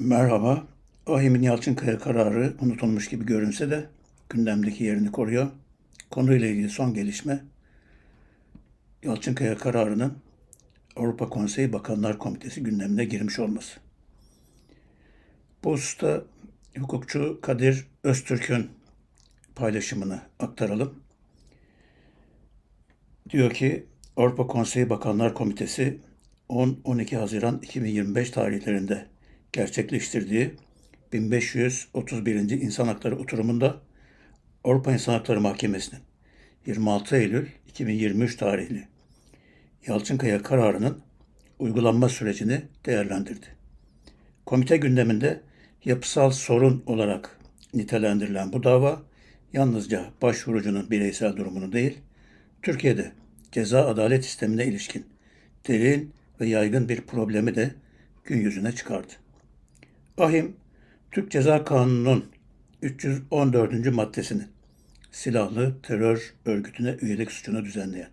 Merhaba. Ahim'in Yalçınkaya kararı unutulmuş gibi görünse de gündemdeki yerini koruyor. Konuyla ilgili son gelişme Yalçınkaya kararının Avrupa Konseyi Bakanlar Komitesi gündemine girmiş olması. Bu hususta hukukçu Kadir Öztürk'ün paylaşımını aktaralım. Diyor ki Avrupa Konseyi Bakanlar Komitesi 10-12 Haziran 2025 tarihlerinde gerçekleştirdiği 1531. İnsan Hakları oturumunda Avrupa İnsan Hakları Mahkemesi'nin 26 Eylül 2023 tarihli Yalçınkaya kararının uygulanma sürecini değerlendirdi. Komite gündeminde yapısal sorun olarak nitelendirilen bu dava yalnızca başvurucunun bireysel durumunu değil, Türkiye'de ceza adalet sistemine ilişkin derin ve yaygın bir problemi de gün yüzüne çıkardı. Ahim, Türk Ceza Kanunu'nun 314. maddesinin silahlı terör örgütüne üyelik suçunu düzenleyen